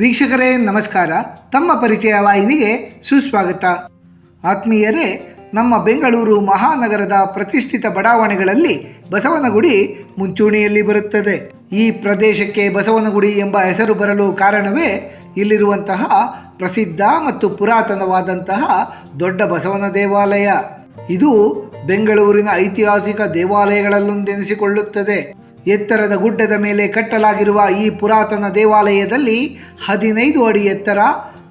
ವೀಕ್ಷಕರೇ, ನಮಸ್ಕಾರ. ತಮ್ಮ ಪರಿಚಯ ವಾಹಿನಿಗೆ ಸುಸ್ವಾಗತ. ಆತ್ಮೀಯರೇ, ನಮ್ಮ ಬೆಂಗಳೂರು ಮಹಾನಗರದ ಪ್ರತಿಷ್ಠಿತ ಬಡಾವಣೆಗಳಲ್ಲಿ ಬಸವನಗುಡಿ ಮುಂಚೂಣಿಯಲ್ಲಿ ಬರುತ್ತದೆ. ಈ ಪ್ರದೇಶಕ್ಕೆ ಬಸವನಗುಡಿ ಎಂಬ ಹೆಸರು ಬರಲು ಕಾರಣವೇ ಇಲ್ಲಿರುವಂತಹ ಪ್ರಸಿದ್ಧ ಮತ್ತು ಪುರಾತನವಾದಂತಹ ದೊಡ್ಡ ಬಸವನ ದೇವಾಲಯ. ಇದು ಬೆಂಗಳೂರಿನ ಐತಿಹಾಸಿಕ ದೇವಾಲಯಗಳಲ್ಲೊಂದೆನಿಸಿಕೊಳ್ಳುತ್ತದೆ. ಎತ್ತರದ ಗುಡ್ಡದ ಮೇಲೆ ಕಟ್ಟಲಾಗಿರುವ ಈ ಪುರಾತನ ದೇವಾಲಯದಲ್ಲಿ ಹದಿನೈದು ಅಡಿ ಎತ್ತರ,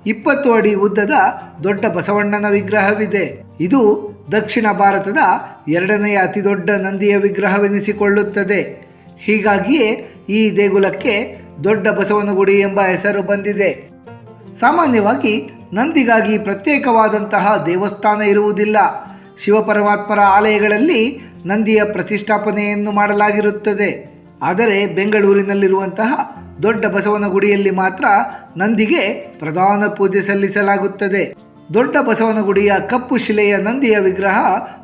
ಇಪ್ಪತ್ತು ಅಡಿ ಉದ್ದದ ದೊಡ್ಡ ಬಸವಣ್ಣನ ವಿಗ್ರಹವಿದೆ. ಇದು ದಕ್ಷಿಣ ಭಾರತದ ಎರಡನೆಯ ಅತಿದೊಡ್ಡ ನಂದಿಯ ವಿಗ್ರಹವೆನಿಸಿಕೊಳ್ಳುತ್ತದೆ. ಹೀಗಾಗಿಯೇ ಈ ದೇಗುಲಕ್ಕೆ ದೊಡ್ಡ ಬಸವನಗುಡಿ ಎಂಬ ಹೆಸರು ಬಂದಿದೆ. ಸಾಮಾನ್ಯವಾಗಿ ನಂದಿಗಾಗಿ ಪ್ರತ್ಯೇಕವಾದಂತಹ ದೇವಸ್ಥಾನ ಇರುವುದಿಲ್ಲ. ಶಿವಪರಮಾತ್ಮರ ಆಲಯಗಳಲ್ಲಿ ನಂದಿಯ ಪ್ರತಿಷ್ಠಾಪನೆಯನ್ನು ಮಾಡಲಾಗಿರುತ್ತದೆ. ಆದರೆ ಬೆಂಗಳೂರಿನಲ್ಲಿರುವಂತಹ ದೊಡ್ಡ ಬಸವನ ಗುಡಿಯಲ್ಲಿ ಮಾತ್ರ ನಂದಿಗೆ ಪ್ರಧಾನ ಪೂಜೆ ಸಲ್ಲಿಸಲಾಗುತ್ತದೆ. ದೊಡ್ಡ ಬಸವನ ಗುಡಿಯ ಕಪ್ಪು ಶಿಲೆಯ ನಂದಿಯ ವಿಗ್ರಹ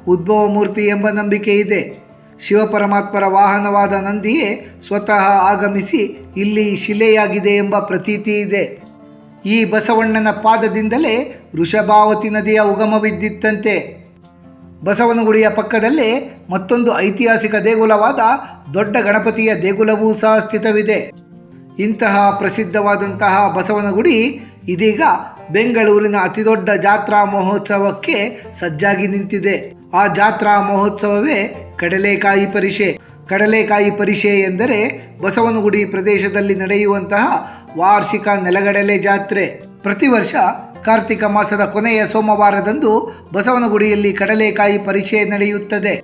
ಉದ್ಭವ ಮೂರ್ತಿ ಎಂಬ ನಂಬಿಕೆ ಇದೆ. ಶಿವಪರಮಾತ್ಮರ ವಾಹನವಾದ ನಂದಿಯೇ ಸ್ವತಃ ಆಗಮಿಸಿ ಇಲ್ಲಿ ಶಿಲೆಯಾಗಿದೆ ಎಂಬ ಪ್ರತೀತಿ ಇದೆ. ಈ ಬಸವಣ್ಣನ ಪಾದದಿಂದಲೇ ವೃಷಭಾವತಿ ನದಿಯ ಉಗಮವಿದ್ದಿತ್ತಂತೆ. ಬಸವನಗುಡಿಯ ಪಕ್ಕದಲ್ಲೇ ಮತ್ತೊಂದು ಐತಿಹಾಸಿಕ ದೇಗುಲವಾದ ದೊಡ್ಡ ಗಣಪತಿಯ ದೇಗುಲವೂ ಸಹ ಸ್ಥಿತವಿದೆ. ಇಂತಹ ಪ್ರಸಿದ್ಧವಾದಂತಹ ಬಸವನಗುಡಿ ಇದೀಗ ಬೆಂಗಳೂರಿನ ಅತಿದೊಡ್ಡ ಜಾತ್ರಾ ಮಹೋತ್ಸವಕ್ಕೆ ಸಜ್ಜಾಗಿ ನಿಂತಿದೆ. ಆ ಜಾತ್ರಾ ಮಹೋತ್ಸವವೇ ಕಡಲೆಕಾಯಿ ಪರಿಷೆ. ಕಡಲೆಕಾಯಿ ಪರಿಷೆ ಎಂದರೆ ಬಸವನಗುಡಿ ಪ್ರದೇಶದಲ್ಲಿ ನಡೆಯುವಂತಹ ವಾರ್ಷಿಕ ನೆಲಗಡಲೆ ಜಾತ್ರೆ. ಪ್ರತಿ ವರ್ಷ ಕಾರ್ತಿಕ ಮಾಸದ ಕೊನೆಯ ಸೋಮವಾರದಂದು ಬಸವನಗುಡಿಯಲ್ಲಿ ಕಡಲೆಕಾಯಿ ಪರಿಷೆ ನಡೆಯುತ್ತದೆ.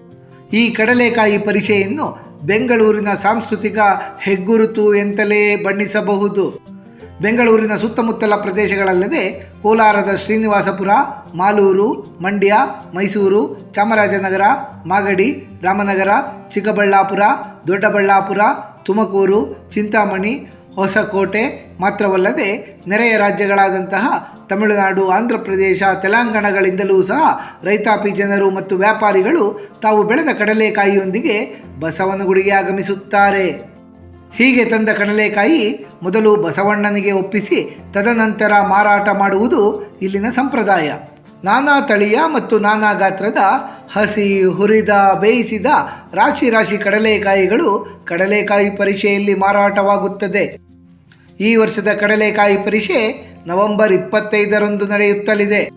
ಈ ಕಡಲೆಕಾಯಿ ಪರಿಷೆಯನ್ನು ಬೆಂಗಳೂರಿನ ಸಾಂಸ್ಕೃತಿಕ ಹೆಗ್ಗುರುತು ಎಂತಲೇ ಬಣ್ಣಿಸಬಹುದು. ಬೆಂಗಳೂರಿನ ಸುತ್ತಮುತ್ತಲ ಪ್ರದೇಶಗಳಲ್ಲದೆ ಕೋಲಾರದ ಶ್ರೀನಿವಾಸಪುರ, ಮಾಲೂರು, ಮಂಡ್ಯ, ಮೈಸೂರು, ಚಾಮರಾಜನಗರ, ಮಾಗಡಿ, ರಾಮನಗರ, ಚಿಕ್ಕಬಳ್ಳಾಪುರ, ದೊಡ್ಡಬಳ್ಳಾಪುರ, ತುಮಕೂರು, ಚಿಂತಾಮಣಿ ಹೊಸಕೋಟೆ ಮಾತ್ರವಲ್ಲದೆ ನೆರೆಯ ರಾಜ್ಯಗಳಾದಂತಹ ತಮಿಳುನಾಡು, ಆಂಧ್ರ ಪ್ರದೇಶ, ತೆಲಂಗಾಣಗಳಿಂದಲೂ ಸಹ ರೈತಾಪಿ ಜನರು ಮತ್ತು ವ್ಯಾಪಾರಿಗಳು ತಾವು ಬೆಳೆದ ಕಡಲೆಕಾಯಿಯೊಂದಿಗೆ ಬಸವನಗುಡಿಗೆ ಆಗಮಿಸುತ್ತಾರೆ. ಹೀಗೆ ತಂದ ಕಡಲೆಕಾಯಿ ಮೊದಲು ಬಸವಣ್ಣನಿಗೆ ಒಪ್ಪಿಸಿ ತದನಂತರ ಮಾರಾಟ ಮಾಡುವುದು ಇಲ್ಲಿನ ಸಂಪ್ರದಾಯ. ನಾನಾ ತಳಿಯ ಮತ್ತು ನಾನಾ ಗಾತ್ರದ ಹಸಿ, ಹುರಿದ, ಬೇಯಿಸಿದ ರಾಶಿ ರಾಶಿ ಕಡಲೆಕಾಯಿಗಳು ಕಡಲೆಕಾಯಿ ಪರಿಷೆಯಲ್ಲಿ ಮಾರಾಟವಾಗುತ್ತದೆ. ಈ ವರ್ಷದ ಕಡಲೆಕಾಯಿ ಪರಿಷೆ ನವೆಂಬರ್ ಇಪ್ಪತ್ತೈದರಂದು ನಡೆಯುತ್ತಲಿದೆ.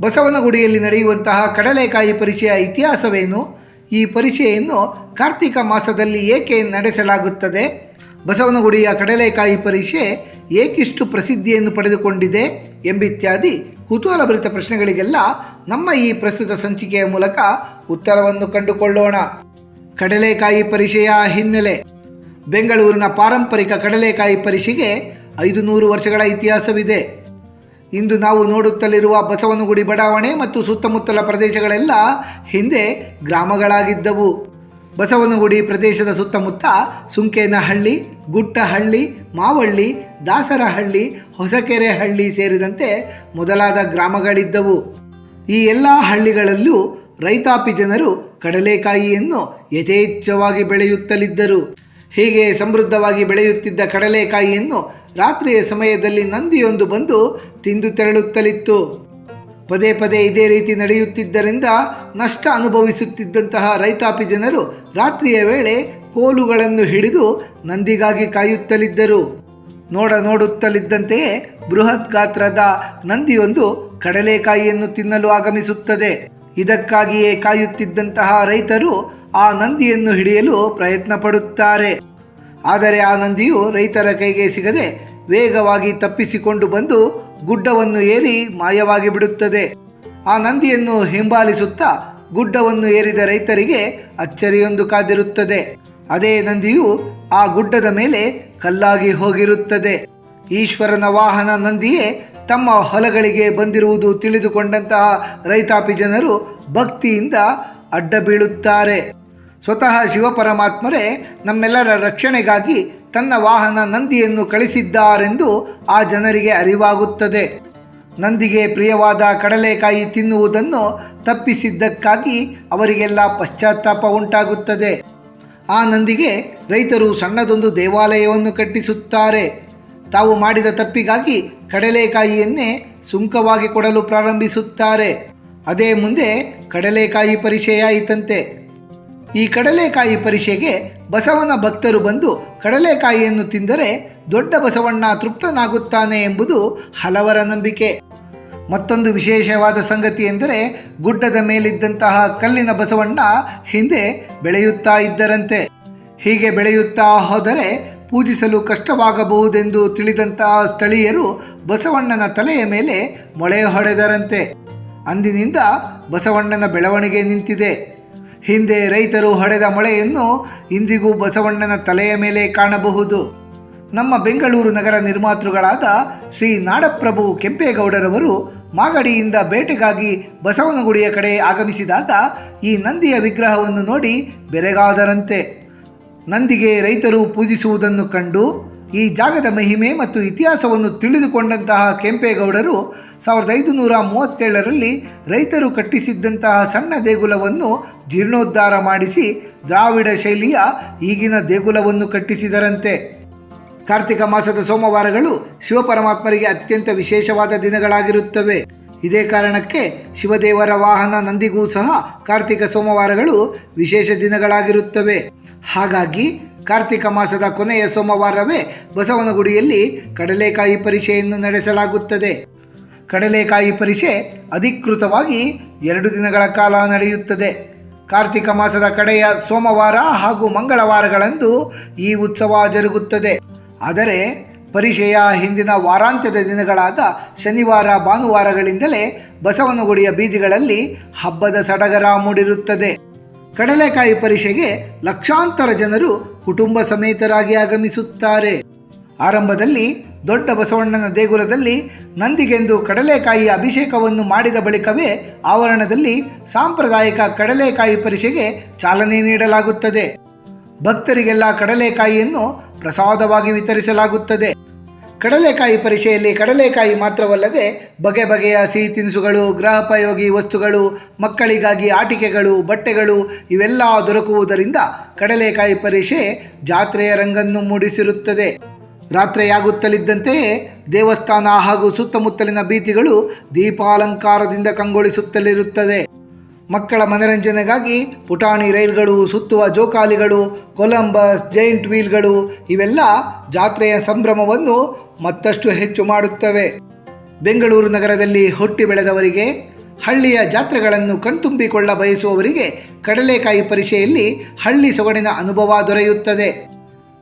ಬಸವನಗುಡಿಯಲ್ಲಿ ನಡೆಯುವಂತಹ ಕಡಲೆಕಾಯಿ ಪರಿಷೆಯ ಇತಿಹಾಸವೇನು? ಈ ಪರಿಷೆಯನ್ನು ಕಾರ್ತಿಕ ಮಾಸದಲ್ಲಿ ಏಕೆ ನಡೆಸಲಾಗುತ್ತದೆ? ಬಸವನಗುಡಿಯ ಕಡಲೆಕಾಯಿ ಪರಿಷೆ ಏಕಿಷ್ಟು ಪ್ರಸಿದ್ಧಿಯನ್ನು ಪಡೆದುಕೊಂಡಿದೆ ಎಂಬಿತ್ಯಾದಿ ಕುತೂಹಲಭರಿತ ಪ್ರಶ್ನೆಗಳಿಗೆಲ್ಲ ನಮ್ಮ ಈ ಪ್ರಸ್ತುತ ಸಂಚಿಕೆಯ ಮೂಲಕ ಉತ್ತರವನ್ನು ಕಂಡುಕೊಳ್ಳೋಣ. ಕಡಲೆಕಾಯಿ ಪರಿಷೆಯ ಹಿನ್ನೆಲೆ. ಬೆಂಗಳೂರಿನ ಪಾರಂಪರಿಕ ಕಡಲೆಕಾಯಿ ಪರಿಷೆಗೆ ಐದು ನೂರು ವರ್ಷಗಳ ಇತಿಹಾಸವಿದೆ. ಇಂದು ನಾವು ನೋಡುತ್ತಲಿರುವ ಬಸವನಗುಡಿ ಬಡಾವಣೆ ಮತ್ತು ಸುತ್ತಮುತ್ತಲ ಪ್ರದೇಶಗಳೆಲ್ಲ ಹಿಂದೆ ಗ್ರಾಮಗಳಾಗಿದ್ದವು. ಬಸವನಗುಡಿ ಪ್ರದೇಶದ ಸುತ್ತಮುತ್ತ ಸುಂಕೇನಹಳ್ಳಿ, ಗುಟ್ಟಹಳ್ಳಿ, ಮಾವಳ್ಳಿ, ದಾಸರಹಳ್ಳಿ, ಹೊಸಕೆರೆಹಳ್ಳಿ ಸೇರಿದಂತೆ ಮೊದಲಾದ ಗ್ರಾಮಗಳಿದ್ದವು. ಈ ಎಲ್ಲ ಹಳ್ಳಿಗಳಲ್ಲೂ ರೈತಾಪಿ ಜನರು ಕಡಲೆಕಾಯಿಯನ್ನು ಯಥೇಚ್ಛವಾಗಿ ಬೆಳೆಯುತ್ತಲಿದ್ದರು. ಹೀಗೆ ಸಮೃದ್ಧವಾಗಿ ಬೆಳೆಯುತ್ತಿದ್ದ ಕಡಲೆಕಾಯಿಯನ್ನು ರಾತ್ರಿಯ ಸಮಯದಲ್ಲಿ ನಂದಿಯೊಂದು ಬಂದು ತಿಂದು ತೆರಳುತ್ತಲಿತ್ತು. ಪದೇ ಪದೇ ಇದೇ ರೀತಿ ನಡೆಯುತ್ತಿದ್ದರಿಂದ ನಷ್ಟ ಅನುಭವಿಸುತ್ತಿದ್ದಂತಹ ರೈತಾಪಿ ಜನರು ರಾತ್ರಿಯ ವೇಳೆ ಕೋಲುಗಳನ್ನು ಹಿಡಿದು ನಂದಿಗಾಗಿ ಕಾಯುತ್ತಲಿದ್ದರು. ನೋಡ ನೋಡುತ್ತಲಿದ್ದಂತೆಯೇ ಬೃಹತ್ ಗಾತ್ರದ ನಂದಿಯೊಂದು ಕಡಲೆಕಾಯಿಯನ್ನು ತಿನ್ನಲು ಆಗಮಿಸುತ್ತದೆ. ಇದಕ್ಕಾಗಿಯೇ ಕಾಯುತ್ತಿದ್ದಂತಹ ರೈತರು ಆ ನಂದಿಯನ್ನು ಹಿಡಿಯಲು ಪ್ರಯತ್ನ ಪಡುತ್ತಾರೆ. ಆದರೆ ಆ ನಂದಿಯು ರೈತರ ಕೈಗೆ ಸಿಗದೆ ವೇಗವಾಗಿ ತಪ್ಪಿಸಿಕೊಂಡು ಬಂದು ಗುಡ್ಡವನ್ನು ಏರಿ ಮಾಯವಾಗಿ ಬಿಡುತ್ತದೆ. ಆ ನಂದಿಯನ್ನು ಹಿಂಬಾಲಿಸುತ್ತಾ ಗುಡ್ಡವನ್ನು ಏರಿದ ರೈತರಿಗೆ ಅಚ್ಚರಿಯೊಂದು ಕಾದಿರುತ್ತದೆ. ಅದೇ ನಂದಿಯು ಆ ಗುಡ್ಡದ ಮೇಲೆ ಕಲ್ಲಾಗಿ ಹೋಗಿರುತ್ತದೆ. ಈಶ್ವರನ ವಾಹನ ನಂದಿಯೇ ತಮ್ಮ ಹೊಲಗಳಿಗೆ ಬಂದಿರುವುದು ತಿಳಿದುಕೊಂಡಂತಹ ರೈತಾಪಿ ಜನರು ಭಕ್ತಿಯಿಂದ ಅಡ್ಡ ಬೀಳುತ್ತಾರೆ ಸ್ವತಃ ಶಿವಪರಮಾತ್ಮರೇ ನಮ್ಮೆಲ್ಲರ ರಕ್ಷಣೆಗಾಗಿ ತನ್ನ ವಾಹನ ನಂದಿಯನ್ನು ಕಳಿಸಿದ್ದಾರೆಂದು ಆ ಜನರಿಗೆ ಅರಿವಾಗುತ್ತದೆ. ನಂದಿಗೆ ಪ್ರಿಯವಾದ ಕಡಲೆಕಾಯಿ ತಿನ್ನುವುದನ್ನು ತಪ್ಪಿಸಿದ್ದಕ್ಕಾಗಿ ಅವರಿಗೆಲ್ಲ ಪಶ್ಚಾತ್ತಾಪ ಉಂಟಾಗುತ್ತದೆ. ಆ ನಂದಿಗೆ ರೈತರು ಸಣ್ಣದೊಂದು ದೇವಾಲಯವನ್ನು ಕಟ್ಟಿಸುತ್ತಾರೆ. ತಾವು ಮಾಡಿದ ತಪ್ಪಿಗಾಗಿ ಕಡಲೆಕಾಯಿಯನ್ನೇ ಸುಂಕವಾಗಿ ಕೊಡಲು ಪ್ರಾರಂಭಿಸುತ್ತಾರೆ. ಅದೇ ಮುಂದೆ ಕಡಲೆಕಾಯಿ ಪರಿಚಯಾಯಿತಂತೆ ಈ ಕಡಲೆಕಾಯಿ ಪರಿಷೆಗೆ ಬಸವನ ಭಕ್ತರು ಬಂದು ಕಡಲೆಕಾಯಿಯನ್ನು ತಿಂದರೆ ದೊಡ್ಡ ಬಸವಣ್ಣ ತೃಪ್ತನಾಗುತ್ತಾನೆ ಎಂಬುದು ಹಲವರ ನಂಬಿಕೆ. ಮತ್ತೊಂದು ವಿಶೇಷವಾದ ಸಂಗತಿ ಎಂದರೆ ಗುಡ್ಡದ ಮೇಲಿದ್ದಂತಹ ಕಲ್ಲಿನ ಬಸವಣ್ಣ ಹಿಂದೆ ಬೆಳೆಯುತ್ತಾ ಇದ್ದರಂತೆ. ಹೀಗೆ ಬೆಳೆಯುತ್ತಾ ಹೋದರೆ ಪೂಜಿಸಲು ಕಷ್ಟವಾಗಬಹುದೆಂದು ತಿಳಿದಂತಹ ಸ್ಥಳೀಯರು ಬಸವಣ್ಣನ ತಲೆಯ ಮೇಲೆ ಮೊಳೆ ಹೊಡೆದರಂತೆ. ಅಂದಿನಿಂದ ಬಸವಣ್ಣನ ಬೆಳವಣಿಗೆ ನಿಂತಿದೆ. ಹಿಂದೆ ರೈತರು ಹೊಡೆದ ಮೊಳೆಯನ್ನು ಇಂದಿಗೂ ಬಸವಣ್ಣನ ತಲೆಯ ಮೇಲೆ ಕಾಣಬಹುದು. ನಮ್ಮ ಬೆಂಗಳೂರು ನಗರ ನಿರ್ಮಾತೃಗಳಾದ ಶ್ರೀ ನಾಡಪ್ರಭು ಕೆಂಪೇಗೌಡರವರು ಮಾಗಡಿಯಿಂದ ಬೇಟೆಗಾಗಿ ಬಸವನಗುಡಿಯ ಕಡೆ ಆಗಮಿಸಿದಾಗ ಈ ನಂದಿಯ ವಿಗ್ರಹವನ್ನು ನೋಡಿ ಬೆರೆಗಾದರಂತೆ. ನಂದಿಗೆ ರೈತರು ಪೂಜಿಸುವುದನ್ನು ಕಂಡು ಈ ಜಾಗದ ಮಹಿಮೆ ಮತ್ತು ಇತಿಹಾಸವನ್ನು ತಿಳಿದುಕೊಂಡಂತಹ ಕೆಂಪೇಗೌಡರು ಸಾವಿರದ ಐದುನೂರ ಮೂವತ್ತೇಳರಲ್ಲಿ ರೈತರು ಕಟ್ಟಿಸಿದ್ದಂತಹ ಸಣ್ಣ ದೇಗುಲವನ್ನು ಜೀರ್ಣೋದ್ಧಾರ ಮಾಡಿಸಿ ದ್ರಾವಿಡ ಶೈಲಿಯ ಈಗಿನ ದೇಗುಲವನ್ನು ಕಟ್ಟಿಸಿದರಂತೆ. ಕಾರ್ತಿಕ ಮಾಸದ ಸೋಮವಾರಗಳು ಶಿವಪರಮಾತ್ಮರಿಗೆ ಅತ್ಯಂತ ವಿಶೇಷವಾದ ದಿನಗಳಾಗಿರುತ್ತವೆ. ಇದೇ ಕಾರಣಕ್ಕೆ ಶಿವದೇವರ ವಾಹನ ನಂದಿಗೂ ಸಹ ಕಾರ್ತಿಕ ಸೋಮವಾರಗಳು ವಿಶೇಷ ದಿನಗಳಾಗಿರುತ್ತವೆ. ಹಾಗಾಗಿ ಕಾರ್ತಿಕ ಮಾಸದ ಕೊನೆಯ ಸೋಮವಾರವೇ ಬಸವನಗುಡಿಯಲ್ಲಿ ಕಡಲೆಕಾಯಿ ಪರಿಷೆಯನ್ನು ನಡೆಸಲಾಗುತ್ತದೆ. ಕಡಲೆಕಾಯಿ ಪರಿಷೆ ಅಧಿಕೃತವಾಗಿ ಎರಡು ದಿನಗಳ ಕಾಲ ನಡೆಯುತ್ತದೆ. ಕಾರ್ತಿಕ ಮಾಸದ ಕಡೆಯ ಸೋಮವಾರ ಹಾಗೂ ಮಂಗಳವಾರಗಳಂದು ಈ ಉತ್ಸವ ಜರುಗುತ್ತದೆ. ಆದರೆ ಪರಿಷೆಯ ಹಿಂದಿನ ವಾರಾಂತ್ಯದ ದಿನಗಳಾದ ಶನಿವಾರ, ಭಾನುವಾರಗಳಿಂದಲೇ ಬಸವನಗುಡಿಯ ಬೀದಿಗಳಲ್ಲಿ ಹಬ್ಬದ ಸಡಗರ ಮೂಡಿರುತ್ತದೆ. ಕಡಲೆಕಾಯಿ ಪರಿಷೆಗೆ ಲಕ್ಷಾಂತರ ಜನರು ಕುಟುಂಬ ಸಮೇತರಾಗಿ ಆಗಮಿಸುತ್ತಾರೆ. ಆರಂಭದಲ್ಲಿ ದೊಡ್ಡ ಬಸವಣ್ಣನ ದೇಗುಲದಲ್ಲಿ ನಂದಿಗೆಂದು ಕಡಲೆಕಾಯಿ ಅಭಿಷೇಕವನ್ನು ಮಾಡಿದ ಬಳಿಕವೇ ಆವರಣದಲ್ಲಿ ಸಾಂಪ್ರದಾಯಿಕ ಕಡಲೆಕಾಯಿ ಪರಿಷೆಗೆ ಚಾಲನೆ ನೀಡಲಾಗುತ್ತದೆ. ಭಕ್ತರಿಗೆಲ್ಲ ಕಡಲೆಕಾಯಿಯನ್ನು ಪ್ರಸಾದವಾಗಿ ವಿತರಿಸಲಾಗುತ್ತದೆ. ಕಡಲೆಕಾಯಿ ಪರಿಷೆಯಲ್ಲಿ ಕಡಲೆಕಾಯಿ ಮಾತ್ರವಲ್ಲದೆ ಬಗೆ ಬಗೆಯ ಸಿಹಿ ತಿನಿಸುಗಳು, ಗೃಹೋಪಯೋಗಿ ವಸ್ತುಗಳು, ಮಕ್ಕಳಿಗಾಗಿ ಆಟಿಕೆಗಳು, ಬಟ್ಟೆಗಳು ಇವೆಲ್ಲ ದೊರಕುವುದರಿಂದ ಕಡಲೆಕಾಯಿ ಪರಿಷೆ ಜಾತ್ರೆಯ ರಂಗನ್ನು ಮೂಡಿಸಿರುತ್ತದೆ. ರಾತ್ರಿಯಾಗುತ್ತಲಿದ್ದಂತೆಯೇ ದೇವಸ್ಥಾನ ಹಾಗೂ ಸುತ್ತಮುತ್ತಲಿನ ಬೀದಿಗಳು ದೀಪಾಲಂಕಾರದಿಂದ ಕಂಗೊಳಿಸುತ್ತಲಿರುತ್ತದೆ. ಮಕ್ಕಳ ಮನರಂಜನೆಗಾಗಿ ಪುಟಾಣಿ ರೈಲ್ಗಳು, ಸುತ್ತುವ ಜೋಕಾಲಿಗಳು, ಕೊಲಂಬಸ್, ಜೈಂಟ್ ವೀಲ್ಗಳು ಇವೆಲ್ಲ ಜಾತ್ರೆಯ ಸಂಭ್ರಮವನ್ನು ಮತ್ತಷ್ಟು ಹೆಚ್ಚು ಮಾಡುತ್ತವೆ. ಬೆಂಗಳೂರು ನಗರದಲ್ಲಿ ಹುಟ್ಟಿ ಬೆಳೆದವರಿಗೆ, ಹಳ್ಳಿಯ ಜಾತ್ರೆಗಳನ್ನು ಕಣ್ತುಂಬಿಕೊಳ್ಳ ಬಯಸುವವರಿಗೆ ಕಡಲೆಕಾಯಿ ಪರಿಷೆಯಲ್ಲಿ ಹಳ್ಳಿ ಸೊಗಡಿನ ಅನುಭವ ದೊರೆಯುತ್ತದೆ.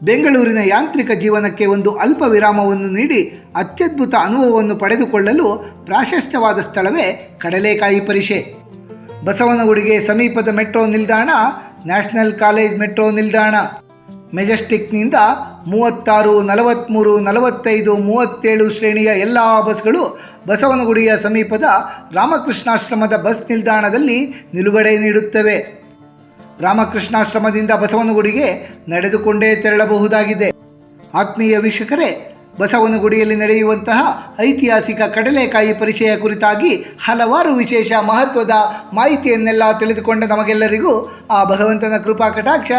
ಬೆಂಗಳೂರಿನ ಯಾಂತ್ರಿಕ ಜೀವನಕ್ಕೆ ಒಂದು ಅಲ್ಪ ವಿರಾಮವನ್ನು ನೀಡಿ ಅತ್ಯದ್ಭುತ ಅನುಭವವನ್ನು ಪಡೆದುಕೊಳ್ಳಲು ಪ್ರಾಶಸ್ತ್ಯವಾದ ಸ್ಥಳವೇ ಕಡಲೆಕಾಯಿ ಪರಿಷೆ. ಬಸವನಗುಡಿಗೆ ಸಮೀಪದ ಮೆಟ್ರೋ ನಿಲ್ದಾಣ, ನ್ಯಾಷನಲ್ ಕಾಲೇಜ್ ಮೆಟ್ರೋ ನಿಲ್ದಾಣ. ಮೆಜೆಸ್ಟಿಕ್ನಿಂದ ಮೂವತ್ತಾರು ನಲವತ್ತ್ಮೂರು ನಲವತ್ತೈದು, ಮೂವತ್ತೇಳು ಶ್ರೇಣಿಯ ಎಲ್ಲ ಬಸ್ಗಳು ಬಸವನಗುಡಿಯ ಸಮೀಪದ ರಾಮಕೃಷ್ಣಾಶ್ರಮದ ಬಸ್ ನಿಲ್ದಾಣದಲ್ಲಿ ನಿಲುಗಡೆ ನೀಡುತ್ತವೆ. ರಾಮಕೃಷ್ಣಾಶ್ರಮದಿಂದ ಬಸವನಗುಡಿಗೆ ನಡೆದುಕೊಂಡೇ ತೆರಳಬಹುದಾಗಿದೆ. ಆತ್ಮೀಯ ವೀಕ್ಷಕರೇ ಬಸವನಗುಡಿಯಲ್ಲಿ ನಡೆಯುವಂತಹ ಐತಿಹಾಸಿಕ ಕಡಲೆಕಾಯಿ ಪರಿಚಯ ಕುರಿತಾಗಿ ಹಲವಾರು ವಿಶೇಷ ಮಹತ್ವದ ಮಾಹಿತಿಯನ್ನೆಲ್ಲ ತಿಳಿದುಕೊಂಡ ನಮಗೆಲ್ಲರಿಗೂ ಆ ಭಗವಂತನ ಕೃಪಾ ಕಟಾಕ್ಷ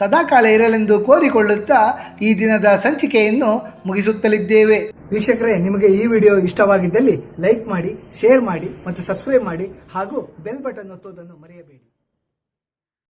ಸದಾಕಾಲ ಇರಲೆಂದು ಕೋರಿಕೊಳ್ಳುತ್ತಾ ಈ ದಿನದ ಸಂಚಿಕೆಯನ್ನು ಮುಗಿಸುತ್ತಲಿದ್ದೇವೆ. ವೀಕ್ಷಕರೇ, ನಿಮಗೆ ಈ ವಿಡಿಯೋ ಇಷ್ಟವಾಗಿದ್ದಲ್ಲಿ ಲೈಕ್ ಮಾಡಿ, ಶೇರ್ ಮಾಡಿ ಮತ್ತು ಸಬ್ಸ್ಕ್ರೈಬ್ ಮಾಡಿ ಹಾಗೂ ಬೆಲ್ ಬಟನ್ ಒತ್ತುವುದನ್ನು ಮರೆಯಬೇಡಿ.